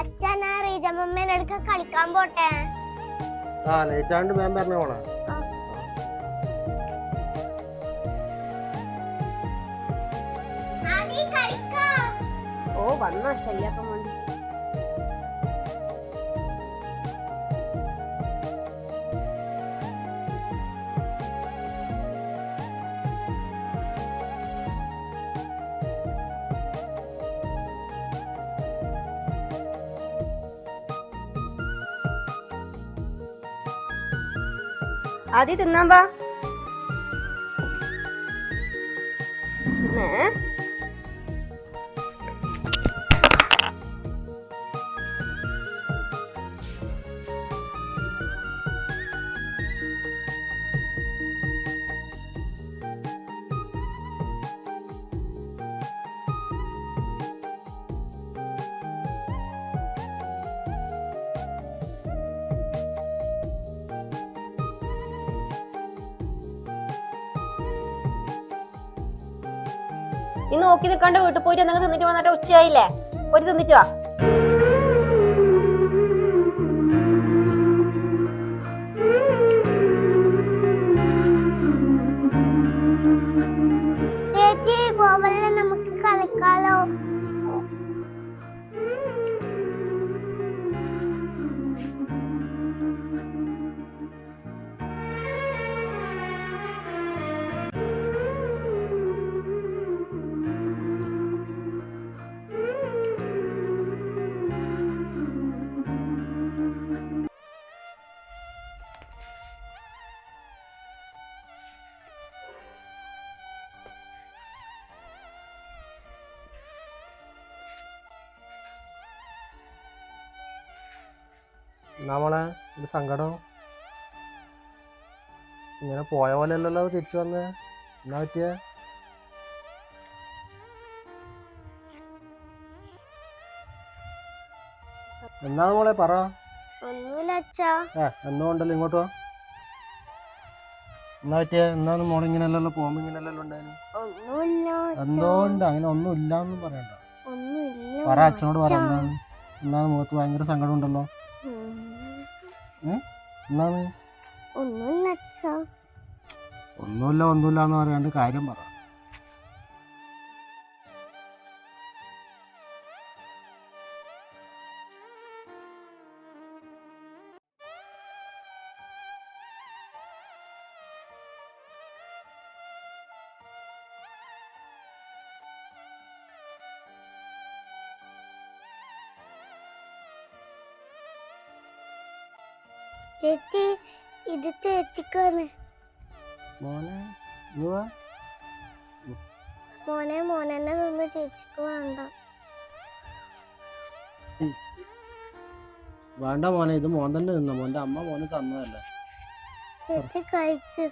അച്ഛൻ ആ റീജമ്മമ്മേനെ അടുക്ക കളിക്കാൻ പോട്ടെ? ആ ലേറ്റ് ആണ്ട് ആ. പറഞ്ഞ മോളെ ഓ വന്നോ ശല്യാക്കാൻ വേണ്ടി ആദ്യം തിന്നാൻ നീ നോക്കി നിൽക്കാണ്ട് വീട്ടിൽ പോയിട്ട് എന്തെങ്കിലും തിന്നിട്ട് വന്നിട്ട് ഉച്ചയായില്ലേ? ഒരു തിന്നിട്ട് വാ. നമുക്ക് കളിക്കാലോ? എന്നാ മോളെ ഒരു സങ്കടം. ഇങ്ങനെ പോയ പോലെ അല്ലല്ലോ തിരിച്ചു വന്ന്. എന്നാ പറ്റിയ? എന്നാണ് മോളെ പറ. എന്നോ ഉണ്ടല്ലോ ഇങ്ങോട്ട് വാ. എന്നാ പറ്റിയ? എന്നാന്ന് മോളെ ഇങ്ങനെ അല്ലല്ലോ പോകുമ്പോ ഇങ്ങനെ അല്ലല്ലോ ഉണ്ടായിരുന്നു? ഒന്നുമില്ല അച്ഛാ. എന്തോ ഉണ്ട് അങ്ങനെ ഒന്നും ഇല്ലാന്നും പറയണ്ട പറ അച്ഛനോട് പറ എന്നാന്ന് മുഖത്ത് ഭയങ്കര സങ്കടം ഉണ്ടല്ലോ? ഒന്നുമില്ല ഒന്നുമില്ല ഒന്നുമില്ല എന്ന് പറയാണ്ട് കാര്യം പറ. ചേച്ചി ഇത് ചേച്ചിക്കാണ് മോനെ. മോനെ മോനെ നിന്ന് ചേച്ചിക്ക് വേണ്ട. വേണ്ട മോനെ ഇത് മോൻ തന്നെ നിന്ന മോന്റെ അമ്മ മോനെ തന്നതല്ലേ. ചേച്ചി കഴിക്ക്